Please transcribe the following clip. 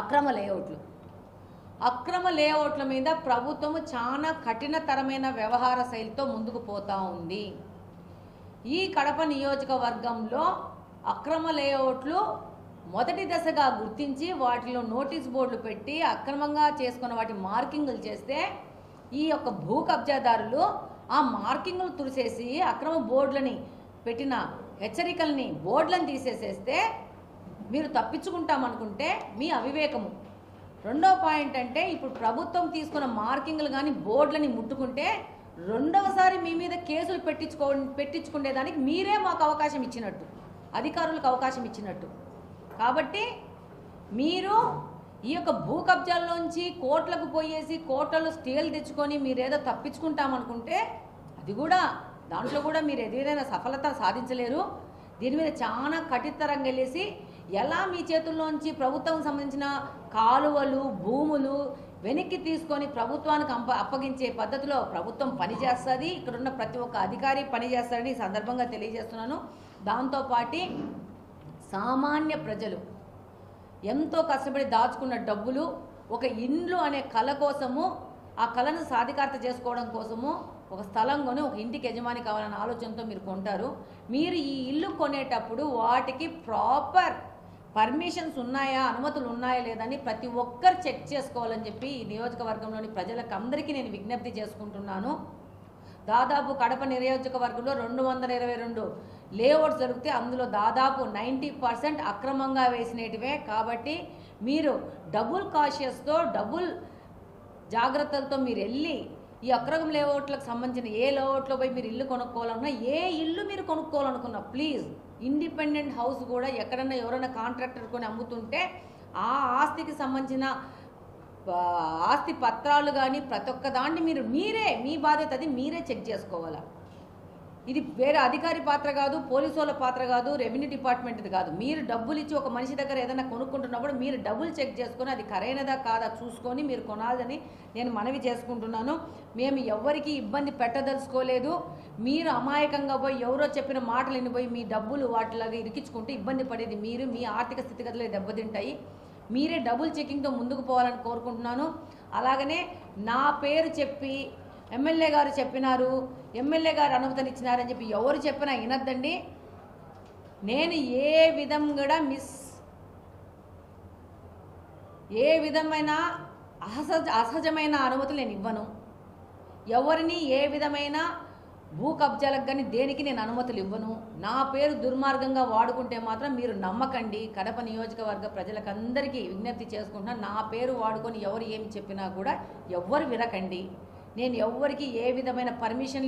అక్రమ లేఅవుట్లు. అక్రమ లేఅవుట్ల మీద ప్రభుత్వము చాలా కఠినతరమైన వ్యవహార శైలితో ముందుకు పోతూ ఉంది. ఈ కడప నియోజకవర్గంలో అక్రమ లేఅవుట్లు మొదటి దశగా గుర్తించి వాటిలో నోటీస్ బోర్డులు పెట్టి అక్రమంగా చేసుకున్న వాటి మార్కింగులు చేస్తే ఈ యొక్క భూ కబ్జాదారులు ఆ మార్కింగులు తుడిసేసి అక్రమ బోర్డులని పెట్టిన హెచ్చరికల్ని బోర్డులను తీసేసేస్తే మీరు తప్పించుకుంటామనుకుంటే మీ అవివేకము. రెండో పాయింట్ అంటే ఇప్పుడు ప్రభుత్వం తీసుకున్న మార్కింగ్లు కానీ బోర్డులని ముట్టుకుంటే రెండవసారి మీ మీద కేసులు పెట్టించుకో పెట్టించుకునేదానికి మీరే మాకు అవకాశం ఇచ్చినట్టు. అధికారులకు అవకాశం ఇచ్చినట్టు. కాబట్టి మీరు ఈ యొక్క భూ కబ్జాల్లోంచి కోట్లకు పోయేసి కోట్లలో స్టీల్ తెచ్చుకొని మీరేదో తప్పించుకుంటామనుకుంటే అది కూడా దాంట్లో కూడా మీరు ఎదురైన సఫలత సాధించలేరు. దీని మీద చాలా కఠితరంగా వెళ్ళేసి ఎలా మీ చేతుల్లోంచి ప్రభుత్వం సంబంధించిన కాలువలు భూములు వెనక్కి తీసుకొని ప్రభుత్వానికి అంప అప్పగించే పద్ధతిలో ప్రభుత్వం పనిచేస్తుంది ఇక్కడున్న ప్రతి ఒక్క అధికారి పనిచేస్తారని సందర్భంగా తెలియజేస్తున్నాను. దాంతోపాటి సామాన్య ప్రజలు ఎంతో కష్టపడి దాచుకున్న డబ్బులు ఒక ఇండ్లు అనే కళ కోసము ఆ కళను సాధికారత చేసుకోవడం కోసము ఒక స్థలం కొని ఒక ఇంటికి యజమాని కావాలనే ఆలోచనతో మీరు కొంటారు. మీరు ఈ ఇల్లు కొనేటప్పుడు వాటికి ప్రాపర్ పర్మిషన్స్ ఉన్నాయా అనుమతులు ఉన్నాయా లేదని ప్రతి ఒక్కరు చెక్ చేసుకోవాలని చెప్పి ఈ నియోజకవర్గంలోని ప్రజలకు అందరికీ నేను విజ్ఞప్తి చేసుకుంటున్నాను. దాదాపు కడప నియోజకవర్గంలో రెండు వందల ఇరవై రెండు లేఅవుట్స్ దొరికితే అందులో దాదాపు నైంటీ పర్సెంట్ అక్రమంగా వేసినటివే. కాబట్టి మీరు డబుల్ కాషియస్తో డబుల్ జాగ్రత్తలతో మీరు వెళ్ళి ఈ అక్రగం లేఅవుట్లకు సంబంధించిన ఏ లేఅవుట్లో పోయి మీరు ఇల్లు కొనుక్కోవాలనుకున్నా ఏ ఇల్లు మీరు కొనుక్కోవాలనుకున్నా ప్లీజ్ ఇండిపెండెంట్ హౌస్ కూడా ఎక్కడన్నా ఎవరైనా కాంట్రాక్టర్ కొని అమ్ముతుంటే ఆ ఆస్తికి సంబంధించిన ఆస్తి పత్రాలు కానీ ప్రతి ఒక్క దాన్ని మీరు మీరే మీ బాధ్యత అది మీరే చెక్ చేసుకోవాలా? ఇది వేరే అధికారి పాత్ర కాదు పోలీసు వాళ్ళ పాత్ర కాదు రెవెన్యూ డిపార్ట్మెంట్ది కాదు. మీరు డబ్బులు ఇచ్చి ఒక మనిషి దగ్గర ఏదైనా కొనుక్కుంటున్నప్పుడు మీరు డబ్బులు చెక్ చేసుకొని అది కరైనదా కాదా చూసుకొని మీరు కొనాలని నేను మనవి చేసుకుంటున్నాను. మేము ఎవరికి ఇబ్బంది పెట్టదలుచుకోలేదు. మీరు అమాయకంగా పోయి ఎవరో చెప్పిన మాటలు వినిపోయి మీ డబ్బులు వాటిలాగా ఇరికించుకుంటే ఇబ్బంది పడేది మీరు మీ ఆర్థిక స్థితిగతులు దెబ్బతింటాయి. మీరే డబుల్ చెకింగ్తో ముందుకు పోవాలని కోరుకుంటున్నాను. అలాగనే నా పేరు చెప్పి ఎమ్మెల్యే గారు చెప్పినారు ఎమ్మెల్యే గారు అనుమతినిచ్చినారని చెప్పి ఎవరు చెప్పినా వినద్దండి. నేను ఏ విధం కూడా మిస్ ఏ విధమైన అసహజ అసహజమైన అనుమతులు నేను ఇవ్వను. ఎవరిని ఏ విధమైన భూ కబ్జాలకు కానీ దేనికి నేను అనుమతులు ఇవ్వను. నా పేరు దుర్మార్గంగా వాడుకుంటే మాత్రం మీరు నమ్మకండి. కడప నియోజకవర్గ ప్రజలకందరికీ విజ్ఞప్తి చేసుకుంటున్నా నా పేరు వాడుకొని ఎవరు ఏమి చెప్పినా కూడా ఎవ్వరు వినకండి. నేను ఎవ్వరికి ఏ విధమైన పర్మిషన్